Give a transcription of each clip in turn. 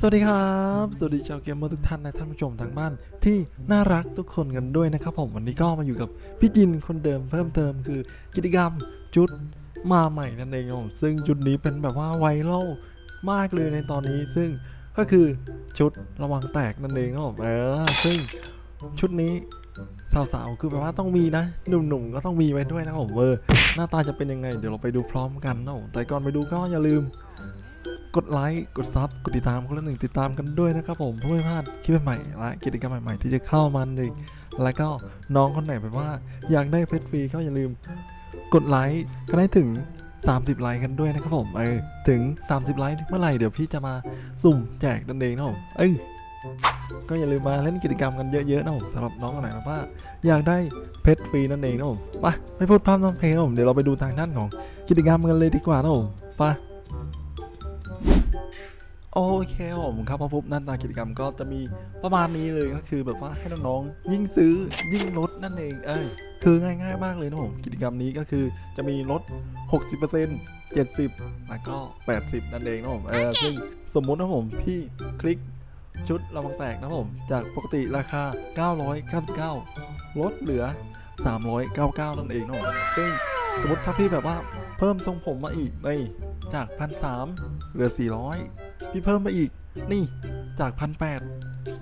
สวัสดีครับ สวัสดีชาวเกมเมอร์ทุกท่านและท่านผู้ชมทางบ้านที่น่ารักทุกคนกันด้วยนะครับผมวันนี้ก็มาอยู่กับพี่จินคนเดิมเพิ่มเติมคือกิจกรรมจุดมาใหม่นั่นเองครับผมซึ่งจุดนี้เป็นแบบว่าไวรัลมากเลยในตอนนี้ซึ่งก็คือชุดระวังแตกนั่นเองครับผมเออซึ่งชุดนี้สาวๆ คือแบบว่าต้องมีนะ หนุ่มๆ ก็ต้องมีไว้ด้วยนะครับผมเออหน้าตาจะเป็นยังไง เดี๋ยวเราไปดูพร้อมกันนะผมแต่ก่อนไปดูก็อย่าลืม กดไลค์ กดซับ กดติดตามคนละหนึ่งติดตามกันด้วยนะครับผมเพื่อไม่พลาดคลิปใหม่และกิจกรรมใหม่ๆที่จะเข้ามาในแล้วก็น้องคนไหนแบบว่าอยากได้เพชรฟรีก็อย่าลืม กดไลค์กันให้ถึง 30 ไลค์กันด้วยนะครับผมเออถึง 30 ไลค์เมื่อไหร่เดี๋ยวพี่จะมาสุ่มแจกนั่นเองนะผมเอ้ยก็อย่าลืมมาเล่นกิจกรรมกันเยอะๆนะผมสำหรับน้องคนไหนแบบว่าอยากได้เพชรฟรีนั่นเองนะผมไปไม่พูดพร่ำทำเพลงนะผมเดี๋ยวเราไปดูทางด้านของกิจกรรมกันเลยดีกว่านะผมไป โอเคครับผมครับพอพบหน้าตากิจกรรมก็จะมีประมาณนี้เลยก็คือแบบว่าให้น้องๆยิ่งซื้อยิ่งลดนั่นเองเอ้ยคือง่ายๆมากเลยนะผมกิจกรรมนี้ก็คือจะมีลด 60% 70 แล้วก็ 80 นั่นเองนะผมเออซึ่งสมมุตินะผมพี่คลิกชุดระวังแตกนะผม จากปกติราคา 999 ลดเหลือ 399 นั่นเองนะผมซึ่งสมมติถ้าพี่แบบว่าเพิ่มทรงผมมาอีกใน จากพันสเหลือ400พี่เพิ่มไปอีก นี่ จากพันแปด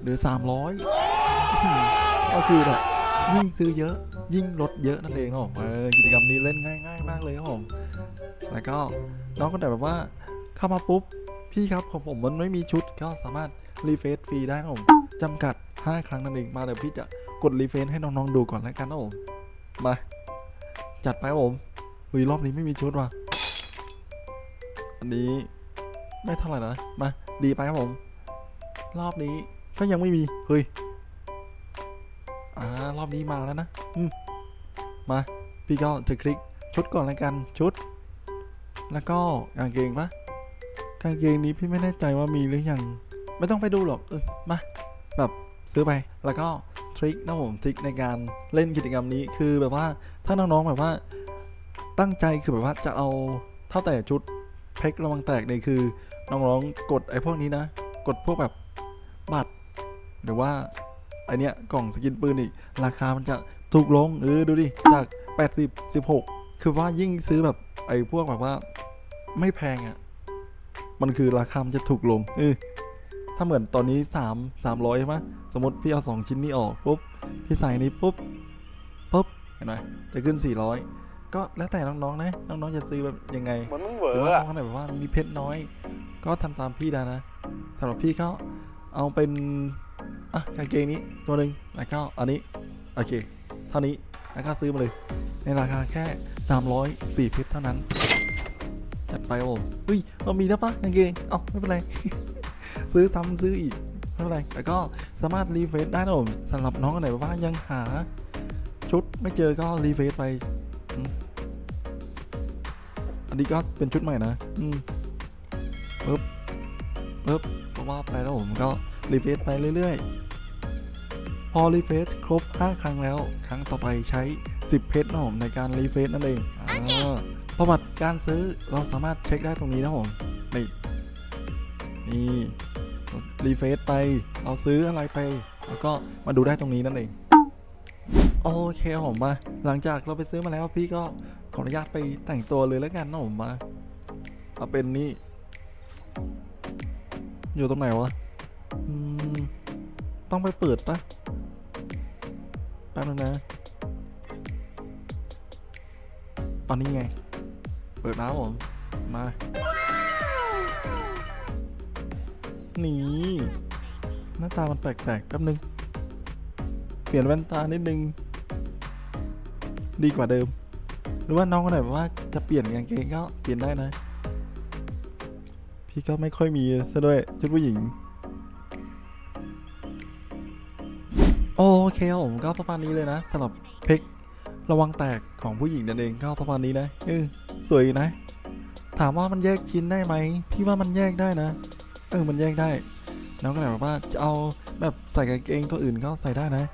หรือสามร้อยก็คือแบบยิ่งซื้อเยอะ ยิ่งลดเยอะนั่นเองครับผมเออกิจกรรมนี้เล่นง่าย ๆ มากเลยครับผมแล้วก็น้องคนไหนแบบว่าเข้ามาปุ๊บพี่ครับของผมมันไม่มีชุดก็สามารถรีเฟซฟรีได้ครับผมจำกัด 5 ครั้งนั่นเองมาเดี๋ยวพี่จะกดรีเฟซให้น้องๆดูก่อนแล้วกันนะผมมา จัดไปครับผมหุยรอบนี้ไม่มีชุดว่ะ อันนี้ไม่เท่าไหร่นะ มา ดีไปครับผม รอบนี้ก็ยังไม่มี เฮ้ย อ่ารอบนี้มาแล้วนะอืมมา พี่ก็จะคลิกชุดก่อนล้วกันชุด แล้วก็กางเกงปะกางเกงนี้พี่ไม่แน่ใจว่ามีหรือยัง ไม่ต้องไปดูหรอก เออมาแบบซื้อไป แล้วก็ทริคนะผมทริคในการเล่นกิจกรรมนี้คือแบบว่าถ้าน้องๆแบบว่าตั้งใจคือแบบว่าจะเอาเท่าแต่ชุด เพกระวังแตกเนี่ยคือน้องๆกดไอ้พวกนี้นะ กดพวกแบบบัตรหรือว่าไอเนี้ยกล่องสกินปืนอีก ราคามันจะถูกลงเออดูดิจาก 80 16 คือว่ายิ่งซื้อแบบไอ้พวกแบบว่าไม่แพงอะ่ะ มันคือราคามันจะถูกลงเออถ้าเหมือนตอนนี้ 3 300ใช่ไหมสมมติพี่เอา 2 ชิ้นนี้ออกปุ๊บ พี่ใส่นี้ปุ๊บปุ๊บเห็นไหมจะขึ้น 400 ก็แล้วแต่น้องๆนะ น้องๆจะซื้อแบบยังไงเหมือนมึงเหวหรืออว่าอะน้องคนไหนแบบว่ามีเพชรน้อย ก็ทำตามพี่ได้นะสำหรับพี่ก็เอาเป็นอะกางเกงนี้ตัวหนึ่งแล้วก็อันนี้โอเคเท่านี้แล้วก็ซื้อมาเลย ในราคาแค่ 304เพชรเท่านั้นจัดไปครับผมเฮ้ยเรามีแล้วปะกางเกงเอ้าไม่เป็นไร ซื้อซ้ำซื้ออีกไม่เป็นไรแต่ก็สามารถรีเฟซได้นะผมสำหรับน้องคนไหนแบบว่ายังหา ชุดไม่เจอก็รีเฟซไป อืมอันนี้ก็เป็นชุดใหม่นะ อืมปึ๊บปึ๊บก็ว่าไปแล้วผมก็รีเฟซไปเรื่อยๆ พอรีเฟซครบ 5 ครั้งแล้ว ครั้งต่อไปใช้ 10 เพชรนะผมในการรีเฟซนั่นเองอ่าประวัติการซื้อเราสามารถเช็คได้ตรงนี้นะผมนี่นี่รีเฟซไป เราซื้ออะไรไป แล้วก็มาดูได้ตรงนี้นั่นเอง โอเคผมมา หลังจากเราไปซื้อมาแล้วพี่ก็ขออนุญาตไปแต่งตัวเลยแล้วกันนะผมมาเอาเป็นนี่ อยู่ตรงไหนวะต้องไปเปิดปะแป๊บนึงนะตอนนี้ไง เปิดแล้วผม มา นี่หน้าตามันแปลกๆแป๊บนึง เปลี่ยนแว่นตานิดนึง ดีกว่าเดิม หรือว่าน้องคนไหนว่าจะเปลี่ยนกางเกงก็เปลี่ยนได้นะ พี่ก็ไม่ค่อยมีซะด้วยชุดผู้หญิง โอเคผมก็ประมาณนี้เลยนะสำหรับเพกระวังแตกของผู้หญิงนั่นเองก็ประมาณนี้นะเออสวยนะ ถามว่ามันแยกชิ้นได้ไหมพี่ว่ามันแยกได้นะเออมันแยกได้น้องก็ไหนแบบว่าจะเอาแบบใส่กางเกงตัวอื่นก็ใส่ได้นะ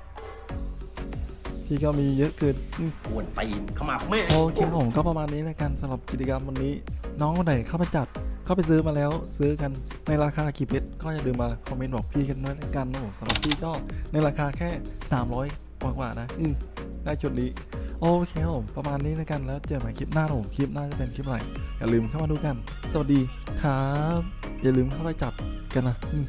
พี่ก็มีเยอะเกินอืมปวดตีนเข้ามาแม่โอเคครับผมก็ประมาณนี้แล้วกันสำหรับกิจกรรมวันนี้ น้องคนไหนเข้าไปจัดเข้าไปซื้อมาแล้วซื้อกันในราคากี่เพชรก็อย่าลืมมาคอมเมนต์บอกพี่กันด้วยละกันนะผมสำหรับพี่ก็ในราคาแค่ 300กว่าๆนะอืมได้ชุดนี้โอเคครับผมประมาณนี้แล้วกันแล้วเจอกันใหม่คลิปหน้านะผมคลิปหน้าจะเป็นคลิปอะไรอย่าลืมเข้ามาดูกัน สวัสดีครับอย่าลืมเข้าไปจับกันนะอืม